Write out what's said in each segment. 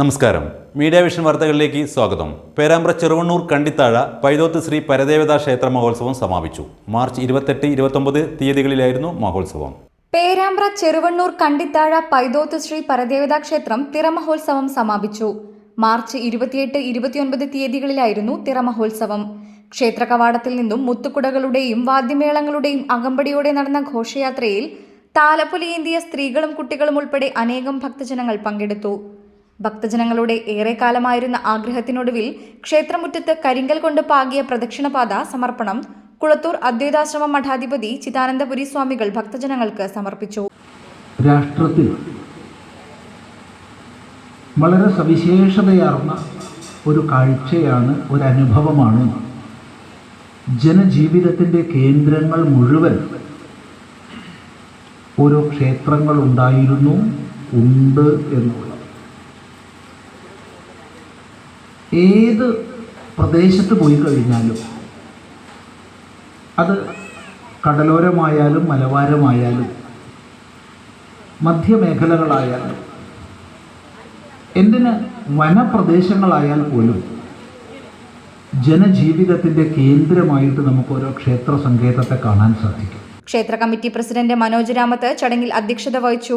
നമസ്കാരം. Media vision വാർത്തകളിലേക്ക് സ്വാഗതം. പേരാമ്പ്ര ചെറുവണ്ണൂർ കണ്ടിത്താഴ പൈതോത്ത് ശ്രീ പരദേവതാ ക്ഷേത്ര മഹോത്സവം സമാപിച്ചു. മാർച്ച് ഇരുപത്തെട്ട് ഇരുപത്തൊമ്പത് തീയതികളിലായിരുന്നു മഹോത്സവം. പേരാമ്പ്ര ചെറുവണ്ണൂർ കണ്ടിത്താഴ പൈതോത്ത് ശ്രീ പരദേവതാ ക്ഷേത്രം തിറമഹോത്സവം സമാപിച്ചു. മാർച്ച് ഇരുപത്തിയെട്ട് ഇരുപത്തിയൊൻപത് തീയതികളിലായിരുന്നു തിറമഹോത്സവം. ക്ഷേത്ര കവാടത്തിൽ നിന്നും മുത്തുകുടകളുടെയും വാദ്യമേളങ്ങളുടെയും അകമ്പടിയോടെ നടന്ന ഘോഷയാത്രയിൽ താലപ്പൊലിയേന്തിയ സ്ത്രീകളും കുട്ടികളും ഉൾപ്പെടെ അനേകം ഭക്തജനങ്ങൾ പങ്കെടുത്തു. ഭക്തജനങ്ങളുടെ ഏറെക്കാലമായിരുന്ന ആഗ്രഹത്തിനൊടുവിൽ ക്ഷേത്രമുറ്റത്ത് കരിങ്കൽ കൊണ്ട് പാകിയ പ്രദക്ഷിണപാത സമർപ്പണം കുളത്തൂർ അദ്വൈതാശ്രമ മഠാധിപതി ചിദാനന്ദപുരി സ്വാമികൾ ഭക്തജനങ്ങൾക്ക് സമർപ്പിച്ചു. രാഷ്ട്രത്തിൽ വളരെ സവിശേഷതയാർന്ന ഒരു കാഴ്ചയാണ് ഒരു അനുഭവമാണ്. ജനജീവിതത്തിന്റെ കേന്ദ്രങ്ങൾ മുഴുവൻ ഓരോ ക്ഷേത്രങ്ങൾ ഉണ്ടായിരുന്നു ഉണ്ട് എന്നുള്ളത്. ഏത് പ്രദേശത്ത് പോയി കഴിഞ്ഞാലും അത് കടലോരമായാലും മലവാരമായാലും മധ്യമേഖലകളായാലും എന്തിന് വനപ്രദേശങ്ങളായാൽ പോലും ജനജീവിതത്തിന്റെ കേന്ദ്രമായിട്ട് നമുക്ക് ഓരോ ക്ഷേത്ര സങ്കേതത്തെ കാണാൻ സാധിക്കും. ക്ഷേത്ര കമ്മിറ്റി പ്രസിഡന്റ് മനോജ് രാമത്ത് ചടങ്ങിൽ അധ്യക്ഷത വഹിച്ചു.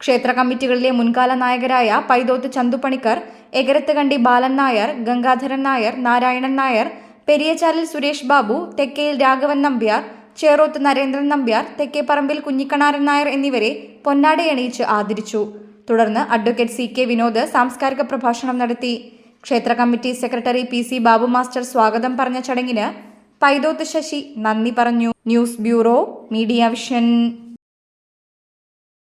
ക്ഷേത്ര കമ്മിറ്റികളിലെ മുൻകാല നായകരായ പൈതോത്ത് ചന്തുപണിക്കർ എകരത്തുകണ്ടി ബാലൻ നായർ ഗംഗാധരൻ നായർ നാരായണൻ നായർ പെരിയചാലിൽ സുരേഷ് ബാബു തെക്കേയിൽ രാഘവൻ നമ്പ്യാർ ചേറോത്ത് നരേന്ദ്രൻ നമ്പ്യാർ തെക്കേപ്പറമ്പിൽ കുഞ്ഞിക്കണാരൻ നായർ എന്നിവരെ പൊന്നാടയണിയിച്ച് ആദരിച്ചു. തുടർന്ന് അഡ്വക്കേറ്റ് സി കെ വിനോദ് സാംസ്കാരിക പ്രഭാഷണം നടത്തി. ക്ഷേത്ര committee secretary P C Babu master സ്വാഗതം പറഞ്ഞ ചടങ്ങിന് പൈതോത്ത് ശശി നന്ദി പറഞ്ഞു. News bureau media vision.